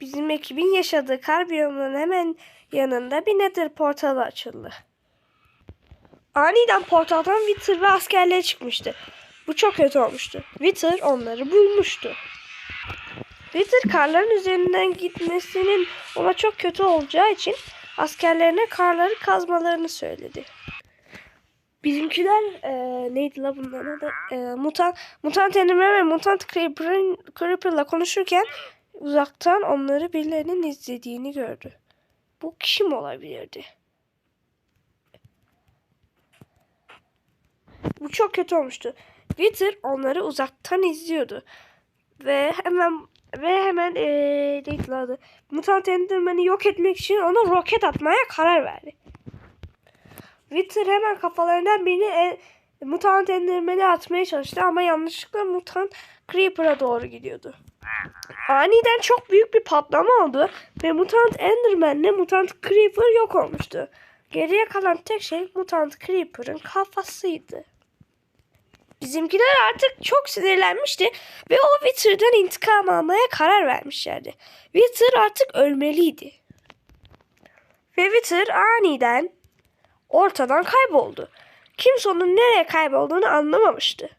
bizim ekibin yaşadığı kar biyomunun hemen yanında bir nether portalı açıldı. Aniden portaldan Wither ve askerleri çıkmıştı. Bu çok kötü olmuştu. Wither onları bulmuştu. Wither karların üzerinden gitmesinin ona çok kötü olacağı için askerlerine karları kazmalarını söyledi. Bizimkiler e, neydi la bunların adı? E, mutant, mutant Enderman ve mutant Creeper'la konuşurken uzaktan onları birilerinin izlediğini gördü. Bu kim olabilirdi? Bu çok kötü olmuştu. Wither onları uzaktan izliyordu. Ve hemen ve hemen eee neydi? Mutant Enderman'i yok etmek için ona roket atmaya karar verdi. Wither hemen kafalarından birini e, Mutant Enderman'e atmaya çalıştı ama yanlışlıkla Mutant Creeper'a doğru gidiyordu. Aniden çok büyük bir patlama oldu ve Mutant Enderman'le Mutant Creeper yok olmuştu. Geriye kalan tek şey Mutant Creeper'ın kafasıydı. Bizimkiler artık çok sinirlenmişti ve o Wither'dan intikam almaya karar vermişlerdi. Wither artık ölmeliydi. Ve Wither aniden ortadan kayboldu. Kimse onun nereye kaybolduğunu anlamamıştı.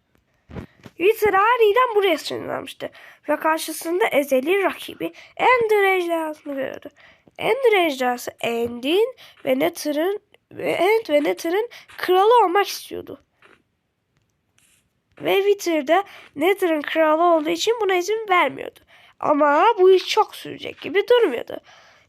Wither aniden buraya ışınlanmıştı ve karşısında ezeli rakibi Ender ejderhasını gördü. Ender ejderhası End'in ve Nether'ın ve End ve Nether'ın kralı olmak istiyordu. Ve Wither'da Nether'ın kralı olduğu için buna izin vermiyordu. Ama bu iş çok sürecek gibi durmuyordu.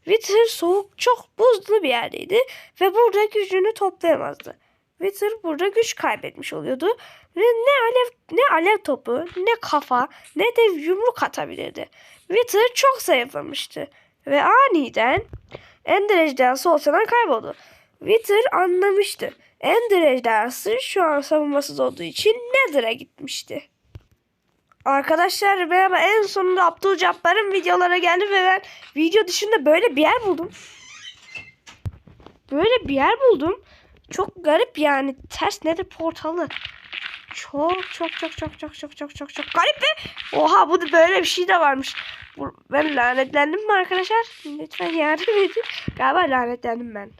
Wither soğuk çok buzlu bir yerdeydi ve burada gücünü toplayamazdı. Wither burada güç kaybetmiş oluyordu ve ne alev ne alev topu, ne kafa, ne de yumruk atabilirdi. Wither çok zayıflamıştı ve aniden Ender ejderhası ortadan kayboldu. Wither anlamıştı. Ender ejderhası şu an savunmasız olduğu için Nether'a gitmişti. Arkadaşlar merhaba en sonunda Abdülcabbar'ın videolara geldi ve ben video dışında böyle bir yer buldum. Böyle bir yer buldum. Çok garip yani ters Nether portalı. Çok çok çok çok çok çok çok çok çok garip ve oha bu da böyle bir şey de varmış. Ben lanetlendim mi arkadaşlar? Lütfen yardım edin. Galiba lanetlendim ben.